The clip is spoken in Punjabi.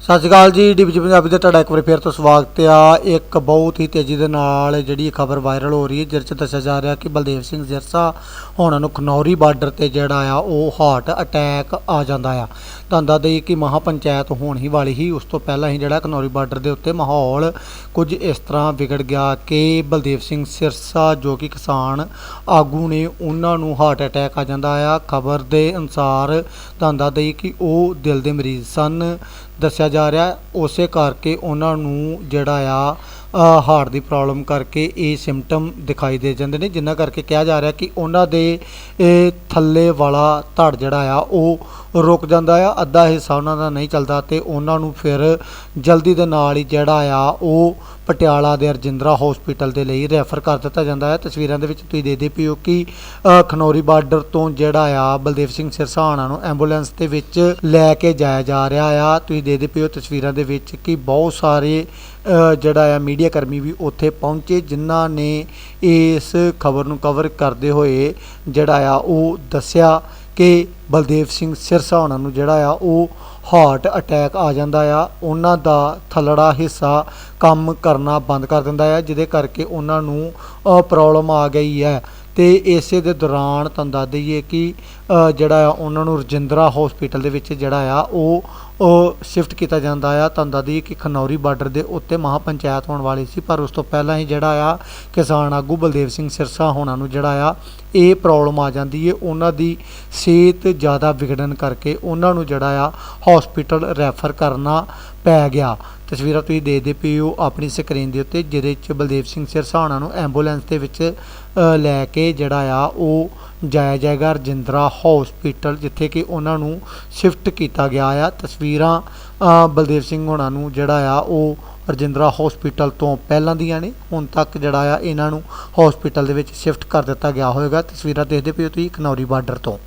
ਸਤਿ ਸ਼੍ਰੀ ਅਕਾਲ ਜੀ ਡੀਬੀਜੀ ਪੰਜਾਬੀ ਦਾ ਤੁਹਾਡਾ ਇੱਕ ਵਾਰ ਫੇਰ ਤੋਂ ਸਵਾਗਤ ਆ। ਇੱਕ ਬਹੁਤ ਹੀ ਤੇਜ਼ੀ ਦੇ ਨਾਲ ਜਿਹੜੀ ਖਬਰ ਵਾਇਰਲ ਹੋ ਰਹੀ ਹੈ, ਜਿਸ 'ਚ ਦੱਸਿਆ ਜਾ ਰਿਹਾ ਕਿ ਬਲਦੇਵ ਸਿੰਘ ਜਿਰਸਾ ਹੁਣ ਨੂੰ ਖਨੌਰੀ ਬਾਰਡਰ ਤੇ ਜਿਹੜਾ ਆ, ਉਹ ਹਾਰਟ ਅਟੈਕ ਆ ਜਾਂਦਾ ਆ। ਤੁਹਾਨੂੰ ਦੱਸ ਦਈਏ ਕਿ ਮਹਾ ਪੰਚਾਇਤ ਹੋਣ ਹੀ ਵਾਲੀ ਹੀ ਉਸ ਤੋਂ ਪਹਿਲਾਂ ਹੀ ਜਿਹੜਾ ਖਨੌਰੀ ਬਾਰਡਰ ਦੇ ਉੱਤੇ ਮਾਹੌਲ ਕੁਝ ਇਸ ਤਰ੍ਹਾਂ ਵਿਗੜ ਗਿਆ ਕਿ ਬਲਦੇਵ ਸਿੰਘ ਸਿਰਸਾ ਜੋ ਕਿ ਕਿਸਾਨ ਆਗੂ ਨੇ, ਉਹਨਾਂ ਨੂੰ ਹਾਰਟ ਅਟੈਕ ਆ ਜਾਂਦਾ ਆ। ਖਬਰ ਦੇ ਅਨੁਸਾਰ ਤੁਹਾਨੂੰ ਦੱਸ ਦਈਏ ਕਿ ਉਹ ਦਿਲ ਦੇ ਮਰੀਜ਼ ਸਨ। ਦੱਸਿਆ ਜਾ ਰਿਹਾ ਉਸੇ ਕਰਕੇ ਉਹਨਾਂ ਨੂੰ ਜਿਹੜਾ ਆ ਹਾਰਟ ਦੀ ਪ੍ਰੋਬਲਮ ਕਰਕੇ ਇਹ ਸਿੰਪਟਮ ਦਿਖਾਈ ਦੇ ਜਾਂਦੇ ਨੇ, ਜਿੰਨਾ ਕਰਕੇ ਕਿਹਾ ਜਾ ਰਿਹਾ ਕਿ ਉਹਨਾਂ ਦੇ ਥੱਲੇ ਵਾਲਾ ਧੜ ਜਿਹੜਾ ਆ, ਉਹ ਰੁਕ ਜਾਂਦਾ ਆ, ਅੱਧਾ ਹਿੱਸਾ ਉਹਨਾਂ ਦਾ ਨਹੀਂ ਚੱਲਦਾ ਤੇ ਉਹਨਾਂ ਨੂੰ ਫਿਰ ਜਲਦੀ ਦੇ ਨਾਲ ਹੀ ਜਿਹੜਾ ਆ, ਉਹ ਪਟਿਆਲਾ ਦੇ ਰਜਿੰਦਰਾ ਹਸਪੀਟਲ ਦੇ ਲਈ ਰੈਫਰ ਕਰ ਦਿੱਤਾ ਜਾਂਦਾ ਹੈ। ਤਸਵੀਰਾਂ ਦੇ ਵਿੱਚ ਤੁਸੀਂ ਦੇਖਦੇ ਪਿਓ ਕਿ ਖਨੌਰੀ ਬਾਰਡਰ ਤੋਂ ਜਿਹੜਾ ਆ, ਬਲਦੇਵ ਸਿੰਘ ਸਿਰਸਾਣਾ ਨੂੰ ਐਂਬੂਲੈਂਸ ਦੇ ਵਿੱਚ ਲੈ ਕੇ ਜਾਇਆ ਜਾ ਰਿਹਾ ਆ। ਤੁਸੀਂ ਦੇਖਦੇ ਪਿਓ ਤਸਵੀਰਾਂ ਦੇ ਵਿੱਚ ਕਿ ਬਹੁਤ ਸਾਰੇ ਜਿਹੜਾ ਆ ਮੀਡੀਆ ਕਰਮੀ ਵੀ ਉੱਥੇ ਪਹੁੰਚੇ, ਜਿਨ੍ਹਾਂ ਨੇ ਇਸ ਖਬਰ ਨੂੰ ਕਵਰ ਕਰਦੇ ਹੋਏ ਜਿਹੜਾ ਆ, ਉਹ ਦੱਸਿਆ ਕਿ ਬਲਦੇਵ ਸਿੰਘ ਸਿਰਸਾ ਉਹਨਾਂ ਨੂੰ ਜਿਹੜਾ ਆ, ਉਹ ਹਾਰਟ ਅਟੈਕ ਆ ਜਾਂਦਾ ਆ, ਉਹਨਾਂ ਦਾ ਥੱਲੜਾ ਹਿੱਸਾ ਕੰਮ ਕਰਨਾ ਬੰਦ ਕਰ ਦਿੰਦਾ ਆ, ਜਿਹਦੇ ਕਰਕੇ ਉਹਨਾਂ ਨੂੰ ਪ੍ਰੋਬਲਮ ਆ ਗਈ ਹੈ। ਤੇ ਇਸੇ ਦੇ ਦੌਰਾਨ ਤੁਹਾਨੂੰ ਦੱਸ ਦਈਏ ਕਿ ਜਿਹੜਾ ਆ, ਉਹਨਾਂ ਨੂੰ ਰਜਿੰਦਰਾ ਹਸਪੀਟਲ ਦੇ ਵਿੱਚ ਜਿਹੜਾ ਆ, ਉਹ ਉਹ ਸ਼ਿਫਟ ਕੀਤਾ ਜਾਂਦਾ ਆ। ਤੁਹਾਨੂੰ ਦੱਸ ਦਈਏ ਕਿ ਖਨੌਰੀ ਬਾਰਡਰ ਦੇ ਉੱਤੇ ਮਹਾ ਪੰਚਾਇਤ ਹੋਣ ਵਾਲੀ ਸੀ, ਪਰ ਉਸ ਤੋਂ ਪਹਿਲਾਂ ਹੀ ਜਿਹੜਾ ਆ ਕਿਸਾਨ ਆਗੂ ਬਲਦੇਵ ਸਿੰਘ ਸਿਰਸਾ ਹੋਣਾ ਨੂੰ ਜਿਹੜਾ ਆ ਇਹ ਪ੍ਰੋਬਲਮ ਆ ਜਾਂਦੀ ਹੈ ਉਹਨਾਂ ਦੀ ਸਿਹਤ ਜ਼ਿਆਦਾ ਵਿਗੜਨ ਕਰਕੇ ਉਹਨਾਂ ਨੂੰ ਜਿਹੜਾ ਆ ਹਸਪੀਟਲ ਰੈਫਰ ਕਰਨਾ ਪੈ ਗਿਆ। ਤਸਵੀਰਾਂ ਤੁਸੀਂ ਦੇਖਦੇ ਪਏ ਹੋ ਆਪਣੀ ਸਕਰੀਨ ਦੇ ਉੱਤੇ, ਜਿਹਦੇ ਵਿੱਚ ਬਲਦੇਵ ਸਿੰਘ ਸਿਰਸਾਣਾ ਨੂੰ ਐਂਬੂਲੈਂਸ ਦੇ ਵਿੱਚ ਲੈ ਕੇ ਜਿਹੜਾ ਆ ਉਹ ਜਾਇਆ ਜਾਏਗਾ ਰਜਿੰਦਰਾ ਹਸਪੀਟਲ ਜਿੱਥੇ ਕਿ ਉਹਨਾਂ ਨੂੰ ਸ਼ਿਫਟ ਕੀਤਾ ਗਿਆ ਆ। ਤਸਵੀਰਾਂ ਬਲਦੇਵ ਸਿੰਘ ਹੋਣਾ ਨੂੰ ਜਿਹੜਾ ਆ ਉਹ ਰਜਿੰਦਰਾ ਹਸਪੀਟਲ ਤੋਂ ਪਹਿਲਾਂ ਦੀਆਂ ਨੇ। ਹੁਣ ਤੱਕ ਜਿਹੜਾ ਆ, ਇਹਨਾਂ ਨੂੰ ਹਸਪੀਟਲ ਦੇ ਵਿੱਚ ਸ਼ਿਫਟ ਕਰ ਦਿੱਤਾ ਗਿਆ ਹੋਵੇਗਾ ਤਸਵੀਰਾਂ ਦੇਖਦੇ ਪਏ ਹੋ ਤੁਸੀਂ ਖਨੌਰੀ ਬਾਰਡਰ ਤੋਂ।